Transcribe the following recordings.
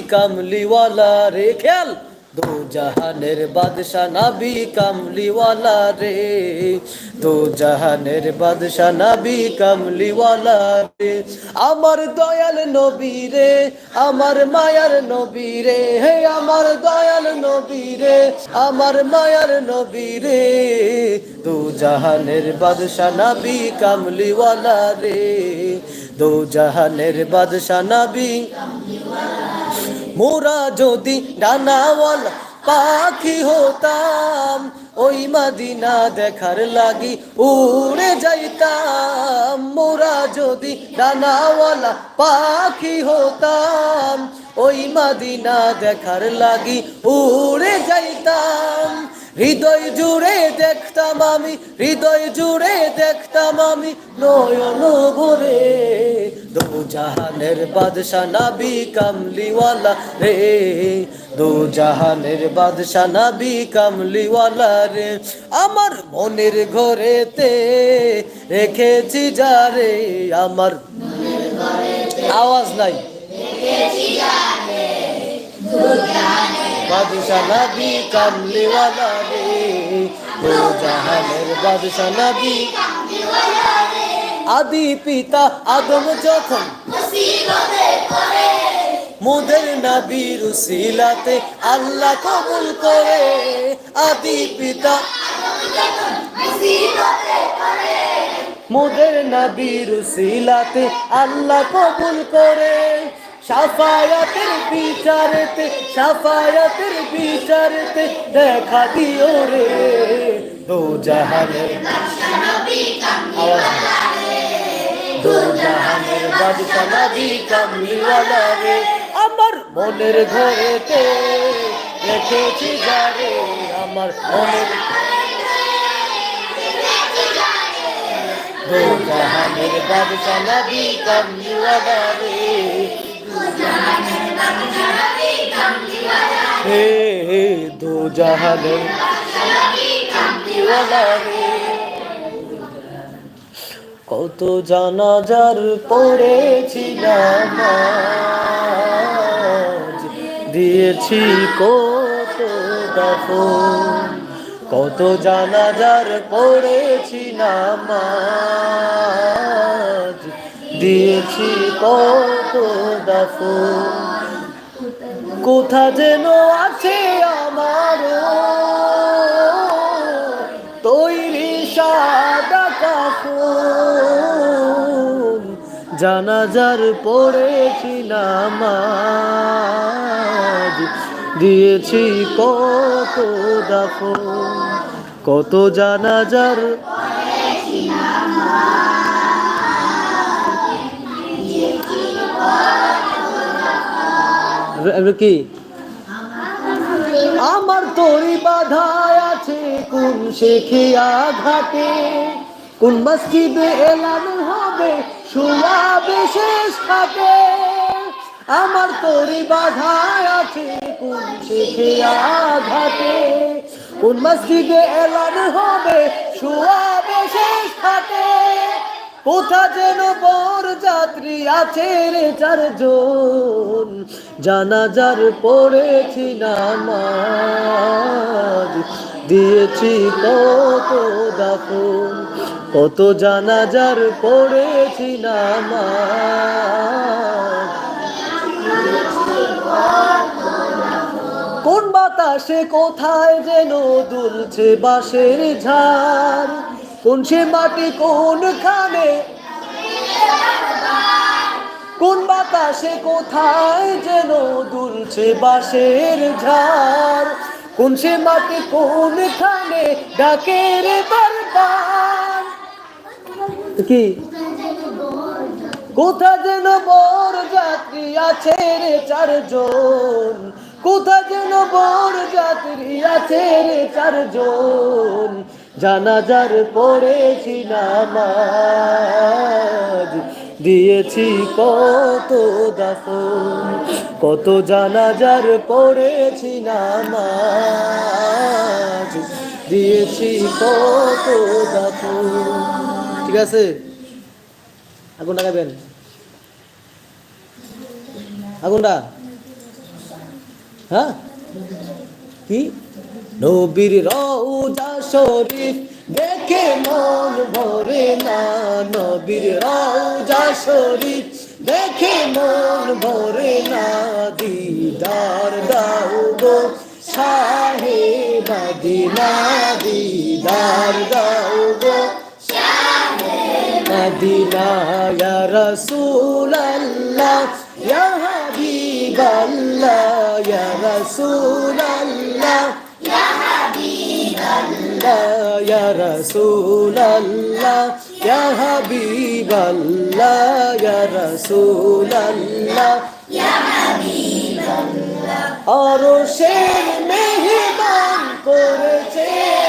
কামলিওয়ালা রে, খেয়াল? দো জাহানের বাদশা নাবি কামলিওয়ালা রে। দো জাহানের বাদশা নাবি কামলিওয়ালা রে। আমার দয়াল নবী রে, আমার মায়ার নবী রে। হে আমার দয়াল নবী রে, আমার মায়ার নবী রে। দো জাহানের বাদশা নাবি কামলিওয়ালা রে। দো জাহানের বাদশা নাবি মোরা যদি ডানাওয়ালা পাখি হতাম, ওই মাদিনা দেখার লাগি উড়ে যাইতাম। মোরা যদি ডানাওয়ালা পাখি হতাম, ওই মাদিনা দেখার লাগি উড়ে যাইতাম। হৃদয় জুড়ে দেখতাম আমি, হৃদয় জুড়ে দেখতাম আমি নয়ন ভরে। দো জাহানের বাদশা নাবি কামলিওয়ালা রে, দো জাহানের বাদশা নাবি কামলিওয়ালা রে। আমার মনের ঘরেতে রেখেছি যারে আমার আওয়াজ নাই। বাদশা নাবি কামলিওয়ালা রে দো জাহানের বাদশা নাবি আদি পিতা আদম যখন মোদের নাবির উসিলাতে আল্লাহ কবুল করে, আদি পিতা মোদের নাবির উসিলাতে আল্লাহ কবুল করে। সাফায়াতের বিচারেতে সাফায়াতের বিচারেতে দেখা দিও রে। দো রে আমার মনের ঘরেতে রেখেছি যারে আমার মনের দো জাহানের বাদশা নবী কামলিওয়ালা রে। হে হে দো জাহানের কত জানাজার পড়েছিলাম দিয়েছি কত দাফন। কত জানাজার পড়েছি নামাজ দিয়েছি কত দাফন কোথা যেন আছে আমার তৈরি সাদা কাফন জানাজার পড়েছি নামাজ দিয়েছি কত দাফন কত জানাজার কি আমার তরি বাধায় আছে, কোন শেখে আঘাতে? কোন মসজিদে এলান হবে শুয়াবে শেষ খাতে? আমার তরি বাধায় আছে, কোন শেখে আঘাতে? কোন মসজিদে এলান হবে শুয়াবে শেষ খাতে? কোথা যেন বর যাত্রী আছে রে চার চারজন? জানাজার পড়েছি নামাজ, দিয়েছি কত দাফন, কত জানাজার পড়েছি নামাজ। কোন বাতাসে কোথায় যেন দুলছে বাঁশের ঝাড়? কোন সে মাটি কোনখানে? কোন বাতাসে কোথায় যেন দুলছে বাঁশের ঝাড়? কোন সে মাটি কোনখানে ডাকে রে বারবার কি? কোথা যেন বর যাত্রী আছে রে চারজন? কোথা যেন বর যাত্রী আছে রে চারজন? জানাজার পড়েছি নামাজ। দিয়েছি কত দাফন, কত জানাজার পড়েছি নামাজ। দিয়েছি কত দাফন। ঠিক আছে? আগুন লাগাবেন। আগুনটা? হ্যাঁ? কি? নবীর রওজা শরীফ দেখে মন ভরে না। নবীর রওজা শরীফ দেখে মন ভরে না। দিদার দাও গো শাহে মদিনা। দিদার দাও গো মদিনা। ইয়া রাসূলুল্লাহ, ইয়া হাবিবাল্লাহ, ইয়া রাসূলুল্লাহ হাবিবাল্লাহ ইয়া রাসূলুল্লাহ। অরশের মেহমান আল্লাহ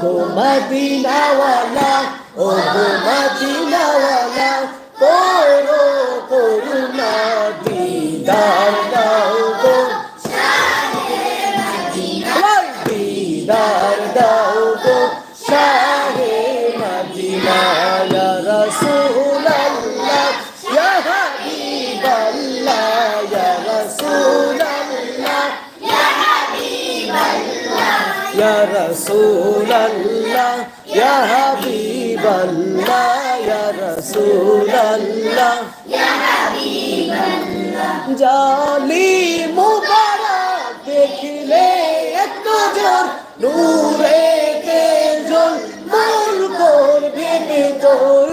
গো মদিনাওয়ালা ও গো মদিনাওয়ালা ইয়া রাসূলুল্লাহ ইয়া হাবিবাল্লাহ ইয়া রাসূলুল্লাহ জালি মুবারক দেখলে এক নজর নূরে তেজল মন করবে তোর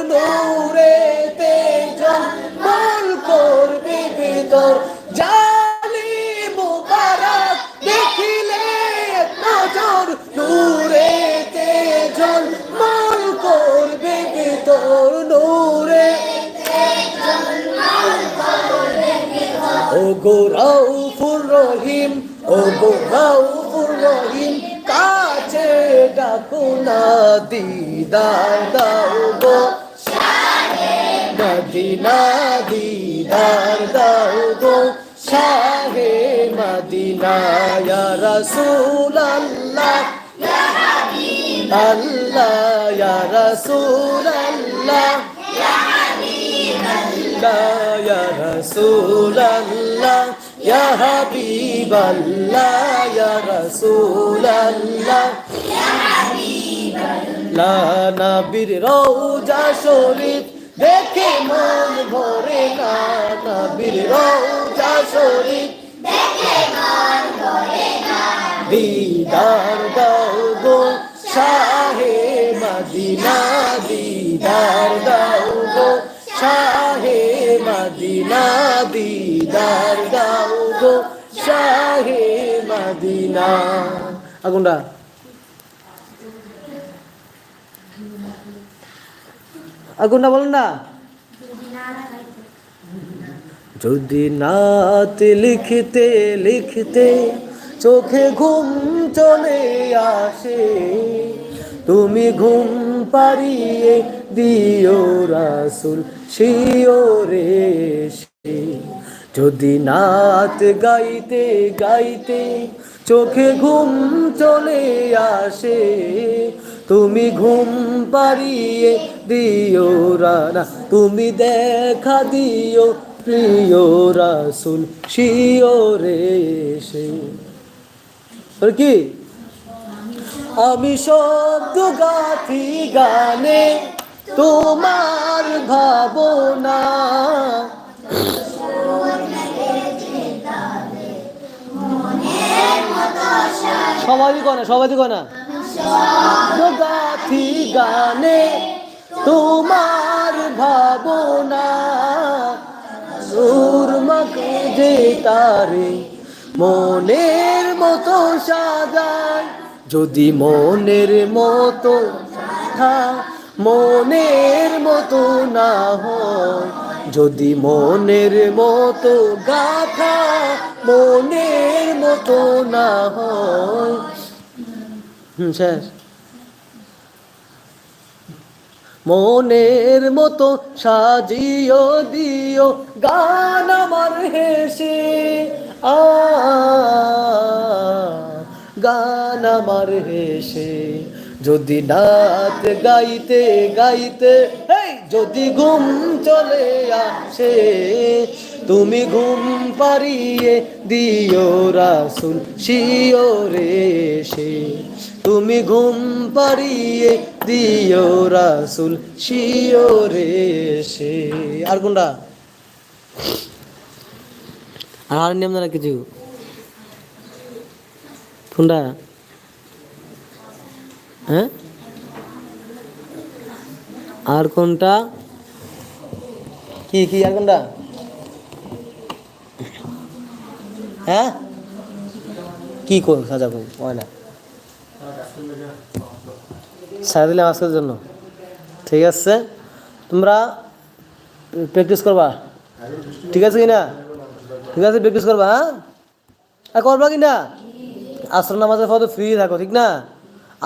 গো রাউফুর রহিম, ও গো রাউফুর রহিম, কাছে ডাকো না, দিদার দাও গো। মদিনা দিদার দাও গো। শাহে মদিনা, ইয়া রাসূল আল্লাহ আল্লাহ আল্লাহ يا رسول الله يا حبيب الله يا رسول الله লা নবীর রওজা শরীফ দেখে মন ভরে না নবীর রওজা শরীফ দিদার মদিনা দিদার দাও গো, শাহে মদিনা। আগুনটা। আগুনটা বলুন না। যদি নাত লিখতে লিখতে চোখে ঘুম চলে আসে, তুমি ঘুম পারিয়ে দিও রাসুল। শিওরে এসে যদি নাত গাইতে গাইতে চোখে ঘুম চলে আসে, তুমি ঘুম পারিয়ে দিও রানা, তুমি দেখা দিও প্রিয় রাসুল শিওরে আর কি? আমি শব্দ গাথি গানে তোমার ভাবনা। সবাই কনা সবাই কনা গাথি গানে তোমার ভাবনা। সুরমাকে যে তারে মনের মতো সাজায়। যদি মনের মতো মনের মতো না হয়। যদি মনের মতো গাথা মনের মতো না হয়। হুম মনের মতো সাজিও দিও, গান আমার হেসে। আ, গান আমার হেসে। যদি নাচ গাইতে গাইতে যদি ঘুম চলে আসে, তুমি ঘুম পারিয়ে দিও রাসুল শিওরে সে। তুমি ঘুম পারিয়ে দিও রাসুল শিওরে সে। আর কোনটা? আর নিয়ম না কিছু? কোনটা? হ্যাঁ? আর কোনটা? কি কি, আর কোনটা? হ্যাঁ? কি কর সাজা কর হয় না। দিলাম আজকের জন্য। ঠিক আছে? তোমরা প্র্যাকটিস করবা। ঠিক আছে কি না ঠিক আছে প্র্যাকটিস করবা হ্যাঁ? আর করবা কি না আসর নামাজের পর ফ্রি থাকো, ঠিক না?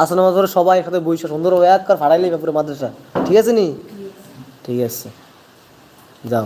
আসর নামাজ সবাই একসাথে বইসা সুন্দর এক কর ফাড়াইলে ব্যাপারে মাদ্রাসা। ঠিক আছে নি? ঠিক আছে। যাও।